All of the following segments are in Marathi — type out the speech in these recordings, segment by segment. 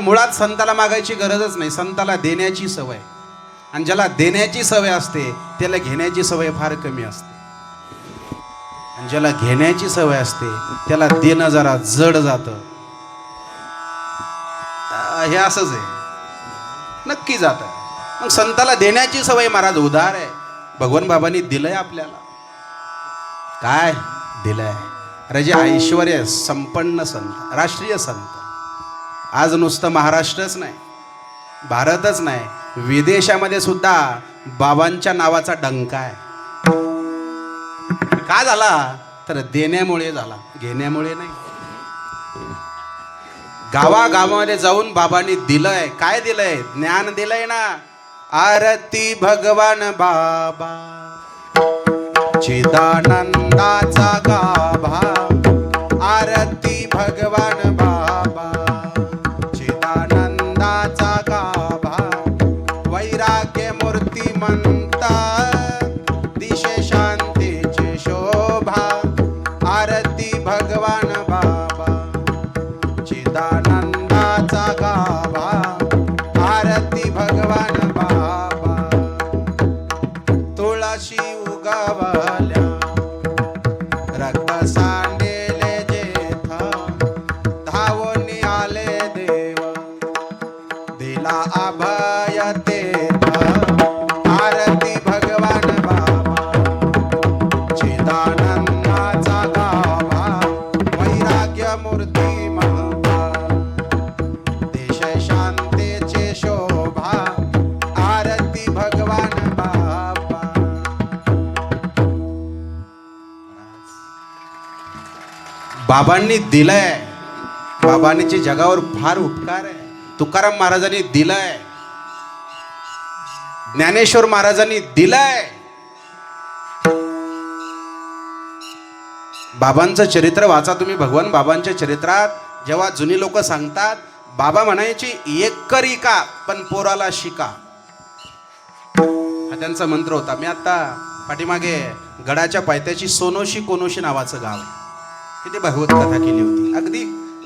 मुळात संताला मागायची गरजच नाही. संताला देण्याची सवय. आणि ज्याला देण्याची सवय असते त्याला घेण्याची सवय फार कमी असते. आणि ज्याला घेण्याची सवय असते त्याला देणं जरा जड जातं. हे असंच आहे. नक्की जात. मग संताला देण्याची सवय महाराज उदार आहे. भगवान बाबांनी दिलंय आपल्याला. काय? दिलंय. अरे जे ऐश्वर्य संपन्न संत. राष्ट्रीय संत. आज नुसतं महाराष्ट्रच नाही भारतच नाही विदेशामध्ये सुद्धा बाबांच्या नावाचा डंका आहे. का झाला? तर देण्यामुळे झाला घेण्यामुळे नाही. गावागावामध्ये जाऊन बाबांनी दिलंय काय दिलंय? ज्ञान दिलंय ना. आरती भगवान बाबा. चिदानंदाचा गाभा. उगावा. बाबांनी दिलंय. बाबांचे जगावर फार उपकार आहे तुकाराम महाराजांनी दिलंय. ज्ञानेश्वर महाराजांनी दिलंय. बाबांचं चरित्र वाचा तुम्ही भगवान बाबांच्या चरित्रात. जेव्हा जुनी लोक सांगतात बाबा म्हणायची एक करी का पण पोराला शिका. हा त्यांचा मंत्र होता. मी आता पाठीमागे गडाच्या पायथ्याची सोनोशी कोनोशी नावाचं गाव आहे. तिथे भागवत कथा केली होती. अगदी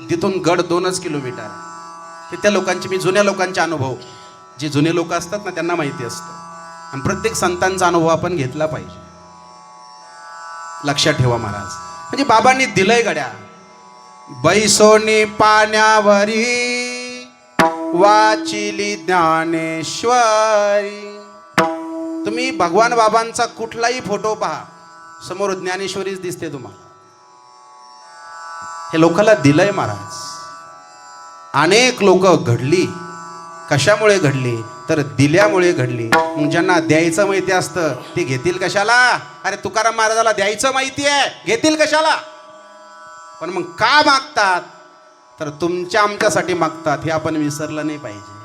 तिथून गड दोनच किलोमीटर. ते त्या लोकांचे मी जुन्या लोकांचे अनुभव. जे जुने लोक असतात ना त्यांना माहिती असतं. आणि प्रत्येक संतांचा अनुभव आपण घेतला पाहिजे. लक्षात ठेवा महाराज. म्हणजे बाबांनी दिलंय गड्या. बैसोनी पाण्यावरी वाचिली ज्ञानेश्वरी. तुम्ही भगवान बाबांचा कुठलाही फोटो पहा. समोर ज्ञानेश्वरीच दिसते तुम्हाला. हे लोकाला दिलंय महाराज. अनेक लोक घडली. कशामुळे घडली? तर दिल्यामुळे घडली. मग ज्यांना द्यायचं माहिती असतं ते घेतील कशाला? अरे तुकाराम महाराजाला द्यायचं माहिती आहे. घेतील कशाला? पण मग का मागतात? तर तुमच्या आमच्यासाठी मागतात हे आपण विसरलं नाही पाहिजे.